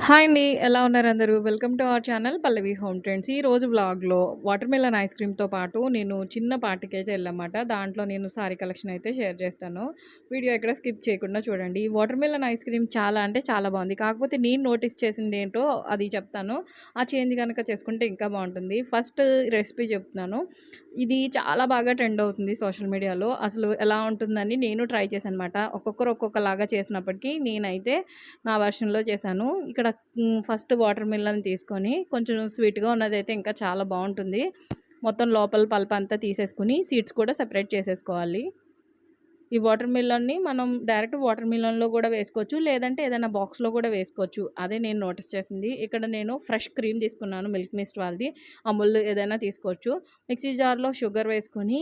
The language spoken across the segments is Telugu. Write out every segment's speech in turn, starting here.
హాయ్ అండి. ఎలా ఉన్నారు అందరూ? Welcome to our channel Pallavi home trends. ఈరోజు వ్లాగ్‌లో వాటర్ మిలన్ ఐస్ క్రీమ్‌తో పాటు నేను చిన్న పార్టీకైతే వెళ్ళమాట దాంట్లో నేను సారీ కలెక్షన్ అయితే షేర్ చేస్తాను. వీడియో ఎక్కడ స్కిప్ చేయకుండా చూడండి. ఈ వాటర్ మిలన్ ఐస్ క్రీమ్ చాలా అంటే చాలా బాగుంది. కాకపోతే నేను నోటీస్ చేసింది ఏంటో అది చెప్తాను. ఆ చేంజ్ కనుక చేసుకుంటే ఇంకా బాగుంటుంది. ఫస్ట్ రెసిపీ చెప్తున్నాను. ఇది చాలా బాగా ట్రెండ్ అవుతుంది సోషల్ మీడియాలో. అసలు ఎలా ఉంటుందని నేను ట్రై చేశాననమాట. ఒక్కొక్కరు ఒక్కొక్కలాగా చేసినప్పటికీ నేనైతే నా వెర్షన్‌లో చేశాను. ఇక్కడ ఫస్ట్ వాటర్ మిల్లన్ తీసుకొని కొంచెం స్వీట్‌గా ఉన్నదైతే ఇంకా చాలా బాగుంటుంది మొత్తం లోపల పల్ప్ అంతా తీసేసుకొని సీడ్స్ కూడా సెపరేట్ చేసేసుకోవాలి. ఈ వాటర్ మిలన్‌ని మనం డైరెక్ట్ వాటర్ మిలన్‌లో కూడా వేసుకోవచ్చు. లేదంటే ఏదైనా బాక్స్‌లో కూడా వేసుకోవచ్చు. అదే నేను నోటీస్ చేసింది. ఇక్కడ నేను ఫ్రెష్ క్రీమ్ తీసుకున్నాను మిల్క్ మిస్ట్ వాళ్ళది. అమూల్ ఏదైనా తీసుకోవచ్చు. మిక్సీ జార్‌లో షుగర్ వేసుకొని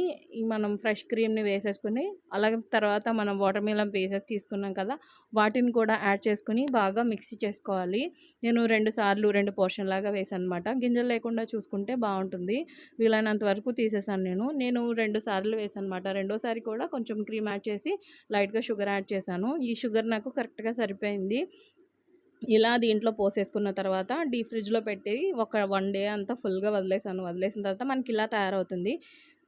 మనం ఫ్రెష్ క్రీమ్‌ని వేసేసుకొని అలాగే తర్వాత మనం వాటర్ మిలన్ పీసెస్ తీసుకున్నాం కదా! వాటిని కూడా యాడ్ చేసుకొని బాగా మిక్సీ చేసుకోవాలి. నేను రెండు సార్లు రెండు పోర్షన్ లాగా వేసాను అనమాట గింజలు లేకుండా చూసుకుంటే బాగుంటుంది వీలైనంత వరకు తీసేసాను నేను. నేను రెండు సార్లు వేసాననమాట. రెండోసారి కూడా కొంచెం క్రీమ్ యాడ్ చేసి లైట్‌గా షుగర్ యాడ్ చేశాను. ఈ షుగర్ నాకు కరెక్ట్‌గా సరిపోయింది. ఇలా దీంట్లో పోసేసుకున్న తర్వాత డీ ఫ్రిడ్జ్‌లో పెట్టి ఒక వన్ డే అంతా ఫుల్‌గా వదిలేసాను. వదిలేసిన తర్వాత మనకి ఇలా తయారవుతుంది.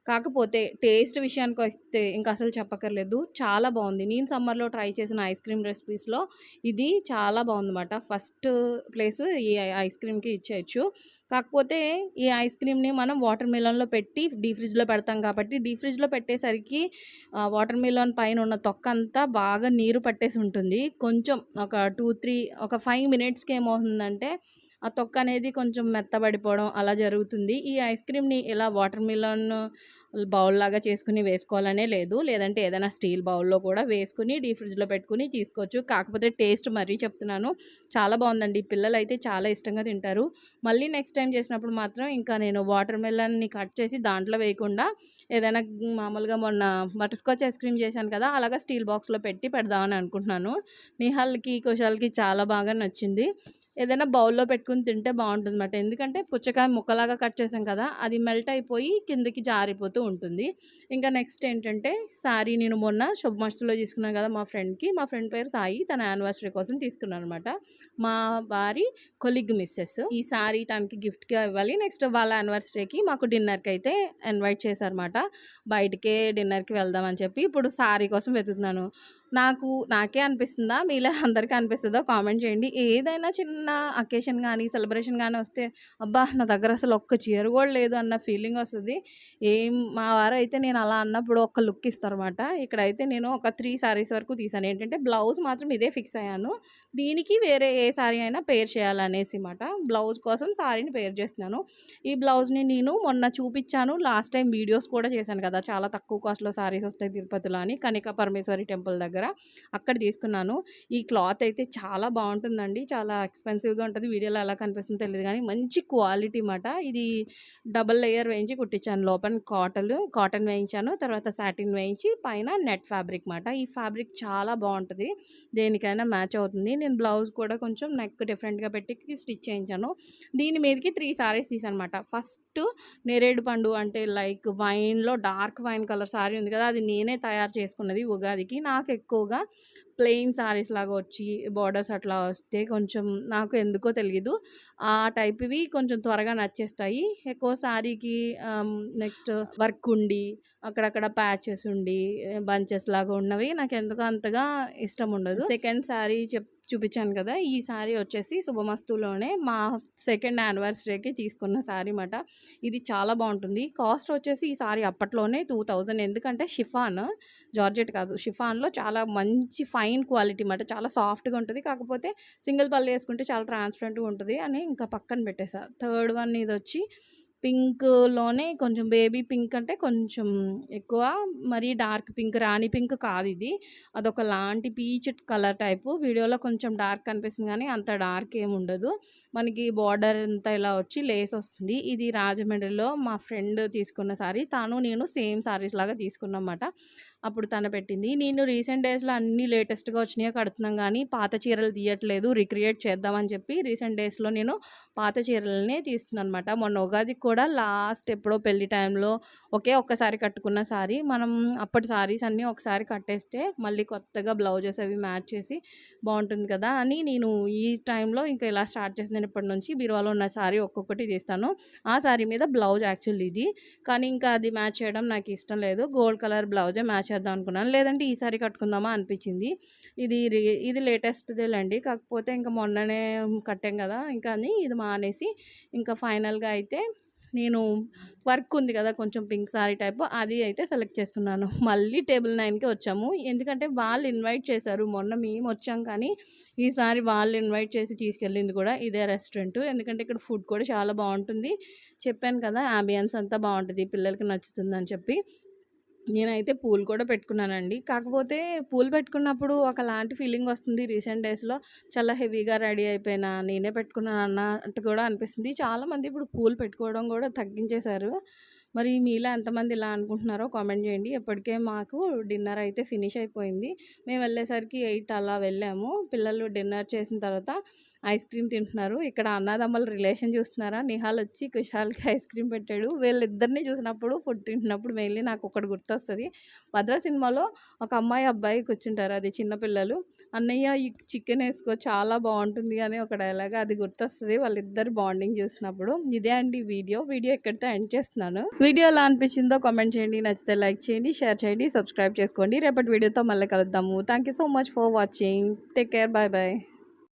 కాకపోతే టేస్ట్ విషయానికి వస్తే ఇంకా అసలు చెప్పక్కర్లేదు. చాలా బాగుంది నేను సమ్మర్‌లో ట్రై చేసిన ఐస్ క్రీమ్ రెసిపీస్‌లో ఇది చాలా బాగుందన్నమాట ఫస్ట్ ప్లేస్ ఈ ఐస్ క్రీమ్‌కి ఇచ్చేయొచ్చు. కాకపోతే ఈ ఐస్ క్రీమ్‌ని మనం వాటర్ మిలన్‌లో పెట్టి డీ ఫ్రిడ్జ్‌లో పెడతాం కాబట్టి డీ ఫ్రిడ్జ్‌లో పెట్టేసరికి వాటర్ మిలన్ పైన ఉన్న తొక్క అంతా బాగా నీరు పట్టేసి ఉంటుంది. కొంచెం ఒక 2, 3 ఒక ఫైవ్ మినిట్స్‌కి ఏమవుతుందంటే ఆ తొక్క అనేది కొంచెం మెత్తబడిపోవడం అలా జరుగుతుంది. ఈ ఐస్ క్రీమ్‌ని ఇలా వాటర్ మిలన్ బౌల్ లాగా చేసుకుని వేసుకోవాలనే లేదు. లేదంటే ఏదైనా స్టీల్ బౌల్‌లో కూడా వేసుకుని డీ ఫ్రిడ్జ్‌లో పెట్టుకుని తీసుకోవచ్చు. కాకపోతే టేస్ట్ మరీ చెప్తున్నాను. చాలా బాగుందండి పిల్లలు అయితే చాలా ఇష్టంగా తింటారు. మళ్ళీ నెక్స్ట్ టైం చేసినప్పుడు మాత్రం ఇంకా నేను వాటర్ మిలన్‌ని కట్ చేసి దాంట్లో వేయకుండా ఏదైనా మామూలుగా మొన్న బటర్‌స్కాచ్ ఐస్ క్రీమ్ చేశాను కదా! అలాగా స్టీల్ బాక్స్‌లో పెట్టి పెడదామని అనుకుంటున్నాను. నిహాల్‌కి, కుషాల్‌కి చాలా బాగా నచ్చింది. ఏదైనా బౌల్‌లో పెట్టుకుని తింటే బాగుంటుంది అనమాట ఎందుకంటే పుచ్చకాయ ముక్కలాగా కట్ చేసాం కదా! అది మెల్ట్ అయిపోయి కిందకి జారిపోతూ ఉంటుంది. ఇంకా నెక్స్ట్ ఏంటంటే శారీ నేను మొన్న శుభమస్తులో తీసుకున్నాను కదా! మా ఫ్రెండ్‌కి. మా ఫ్రెండ్ పేరు సాయి. తన యానివర్సరీ కోసం తీసుకున్నాను అనమాట మా వారి కొలిగ్ మిస్సెస్ ఈ శారీ తనకి గిఫ్ట్‌గా ఇవ్వాలి. నెక్స్ట్ వాళ్ళ యానివర్సరీకి మాకు డిన్నర్కి అయితే ఇన్వైట్ చేశారన్నమాట. బయటికే డిన్నర్‌కి వెళ్దాం అని చెప్పి ఇప్పుడు శారీ కోసం వెతుకుతున్నాను. నాకు నాకే అనిపిస్తుందా? మీలో అందరికీ అనిపిస్తుందో కామెంట్ చేయండి. ఏదైనా చిన్న అకేషన్ కానీ సెలబ్రేషన్ కానీ వస్తే అబ్బా! నా దగ్గర అసలు ఒక్క చీర కూడా లేదు అన్న ఫీలింగ్ వస్తుంది ఏం మా వారైతే నేను అలా అన్నప్పుడు ఒక లుక్ ఇస్తారన్నమాట. ఇక్కడైతే నేను ఒక త్రీ శారీస్ వరకు తీసాను. ఏంటంటే బ్లౌజ్ మాత్రం ఇదే ఫిక్స్ అయ్యాను. దీనికి వేరే ఏ శారీ అయినా పేర్ చేయాలనేసి మాట. బ్లౌజ్ కోసం శారీని పేర్ చేస్తున్నాను. ఈ బ్లౌజ్‌ని నేను మొన్న చూపించాను లాస్ట్ టైం వీడియోస్ కూడా చేశాను కదా! చాలా తక్కువ కాస్ట్‌లో శారీస్ వస్తాయి తిరుపతిలో అని. కనిక పరమేశ్వరి టెంపుల్ దగ్గర. అక్కడ తీసుకున్నాను. ఈ క్లాత్ అయితే చాలా బాగుంటుందండి చాలా ఎక్స్‌పెన్సివ్‌గా ఉంటుంది వీడియోలో ఎలా కనిపిస్తుందో తెలియదు కానీ మంచి క్వాలిటీ మాట. ఇది డబుల్ లేయర్ వేయించి కుట్టించాను. లోపల కాటన్ కాటన్ వేయించాను. తర్వాత సాటిన్ వేయించి పైన నెట్ ఫ్యాబ్రిక్ మాట. ఈ ఫ్యాబ్రిక్ చాలా బాగుంటుంది దేనికైనా మ్యాచ్ అవుతుంది. నేను బ్లౌజ్ కూడా కొంచెం నెక్ డిఫరెంట్‌గా పెట్టి స్టిచ్ చేయించాను. దీని మీదకి త్రీ సారీస్ తీసానమాట. ఫస్ట్ నేరేడు పండు అంటే లైక్ వైన్‌లో డార్క్ వైన్ కలర్ సారీ ఉంది కదా! అది నేనే తయారు చేసుకున్నది ఉగాదికి. నాకు ఎక్కువగా ప్లెయిన్ శారీస్ లాగా వచ్చి బార్డర్స్ అట్లా వస్తే కొంచెం నాకు ఎందుకో తెలియదు ఆ టైప్‌వి కొంచెం త్వరగా నచ్చేస్తాయి. ఎక్కువ శారీకి నెక్స్ట్ వర్క్ ఉండి అక్కడక్కడ ప్యాచెస్ ఉండి బంచెస్ లాగా ఉన్నవి నాకు ఎందుకో అంతగా ఇష్టం ఉండదు. సెకండ్ శారీ చెప్ చూపించాను కదా! ఈ శారీ వచ్చేసి శుభమస్తులోనే మా సెకండ్ యానివర్సరీకి తీసుకున్న శారీ మాట. ఇది చాలా బాగుంటుంది కాస్ట్ వచ్చేసి ఈ శారీ అప్పట్లోనే 2000 ఎందుకంటే షిఫాన్ జార్జెట్ కాదు. షిఫాన్‌లో చాలా మంచి ఫైన్ క్వాలిటీ మాట. చాలా సాఫ్ట్‌గా ఉంటుంది కాకపోతే సింగిల్ పళ్ళు వేసుకుంటే చాలా ట్రాన్స్‌పరెంట్‌గా ఉంటుంది అని ఇంకా పక్కన పెట్టేసా. థర్డ్ వన్ ఇది వచ్చి పింక్‌లోనే కొంచెం బేబీ పింక్ అంటే కొంచెం ఎక్కువ మరీ డార్క్ పింక్ రాణి పింక్ కాదు ఇది అదొక లాంటి పీచ్ కలర్ టైపు. వీడియోలో కొంచెం డార్క్ కనిపిస్తుంది కానీ అంత డార్క్ ఏమి ఉండదు. మనకి బార్డర్ అంతా ఇలా వచ్చి లేస్ వస్తుంది. ఇది రాజమండ్రిలో మా ఫ్రెండ్ తీసుకున్న శారీ. తను నేను సేమ్ శారీస్ లాగా తీసుకున్నమాట అప్పుడు తను పెట్టింది. నేను రీసెంట్ డేస్‌లో అన్ని లేటెస్ట్‌గా వచ్చినాయో కడుతున్నాం కానీ పాత చీరలు తీయట్లేదు. రిక్రియేట్ చేద్దామని చెప్పి రీసెంట్ డేస్‌లో నేను పాత చీరలనే తీస్తున్నాననమాట. మొన్న ఉగాది కూడా లాస్ట్ ఎప్పుడో పెళ్ళి టైంలో ఒకే ఒక్కసారి కట్టుకున్న సారీ. మనం అప్పటి సారీస్ అన్నీ ఒకసారి కట్టేస్తే మళ్ళీ కొత్తగా బ్లౌజెస్ అవి మ్యాచ్ చేసి బాగుంటుంది కదా! అని నేను ఈ టైంలో ఇంకా ఇలా స్టార్ట్ చేసిన ఇప్పటి నుంచి. బీరువాలో ఉన్న సారీ ఒక్కొక్కటి తీస్తాను. ఆ సారీ మీద బ్లౌజ్ యాక్చువల్లీ ఇది. కానీ ఇంకా అది మ్యాచ్ చేయడం నాకు ఇష్టం లేదు. గోల్డ్ కలర్ బ్లౌజే మ్యాచ్ చేద్దాం అనుకున్నాను. లేదంటే ఈ సారీ కట్టుకుందామా అనిపించింది. ఇది రి ఇది లేటెస్ట్‌దేలెండి. కాకపోతే ఇంకా మొన్ననే కట్టాం కదా! ఇంకా అని ఇది మానేసి ఇంకా ఫైనల్‌గా అయితే నేను వర్క్ ఉంది కదా! కొంచెం పింక్ సారీ టైపు అది అయితే సెలెక్ట్ చేసుకున్నాను. మళ్ళీ టేబుల్ నైన్కి వచ్చాము. ఎందుకంటే వాళ్ళు ఇన్వైట్ చేశారు. మొన్న మేము వచ్చాం కానీ ఈసారి వాళ్ళు ఇన్వైట్ చేసి తీసుకెళ్ళింది కూడా ఇదే రెస్టారెంట్. ఎందుకంటే ఇక్కడ ఫుడ్ కూడా చాలా బాగుంటుంది చెప్పాను కదా! ఆంబియన్స్ అంతా బాగుంటుంది పిల్లలకి నచ్చుతుందని చెప్పి. నేనైతే పూలు కూడా పెట్టుకున్నానండి. కాకపోతే పూలు పెట్టుకున్నప్పుడు ఒకలాంటి ఫీలింగ్ వస్తుంది. రీసెంట్ డేస్‌లో చాలా హెవీగా రెడీ అయిపోయినా, నేనే పెట్టుకున్నాను అన్నట్టు కూడా అనిపిస్తుంది. చాలామంది ఇప్పుడు పూలు పెట్టుకోవడం కూడా తగ్గించేశారు. మరి మీలో ఎంతమంది ఇలా అనుకుంటున్నారో కామెంట్ చేయండి. ఇప్పటికే మాకు డిన్నర్ అయితే ఫినిష్ అయిపోయింది. మేము వెళ్ళేసరికి ఎయిట్ అలా వెళ్ళాము. పిల్లలు డిన్నర్ చేసిన తర్వాత ఐస్ క్రీమ్ తింటున్నారు. ఇక్కడ అన్నదమ్మల రిలేషన్ చూస్తున్నారా? నిహాల్ వచ్చి కుషాల్‌కి ఐస్ క్రీమ్ పెట్టాడు. వీళ్ళిద్దరిని చూసినప్పుడు ఫుడ్ తింటున్నప్పుడు మెయిన్‌లీ నాకు ఒకటి గుర్తొస్తుంది 'భద్ర' సినిమాలో ఒక అమ్మాయి, అబ్బాయి కూర్చుంటారు. అది చిన్నపిల్లలు "అన్నయ్య ఈ చికెన్ వేసుకో చాలా బాగుంటుంది అని ఒక డైలాగ్ అది గుర్తొస్తుంది వాళ్ళిద్దరు బాండింగ్ చూసినప్పుడు. ఇదే అండి వీడియో. వీడియో ఇక్కడితో ఎండ్ చేస్తున్నాను. వీడియో ఎలా అనిపించిందో కామెంట్ చేయండి. నచ్చితే లైక్ చేయండి, షేర్ చేయండి, సబ్స్క్రైబ్ చేసుకోండి. రేపటి వీడియోతో మళ్ళీ కలుద్దాము. Thank you so much for watching. Take care. Bye bye.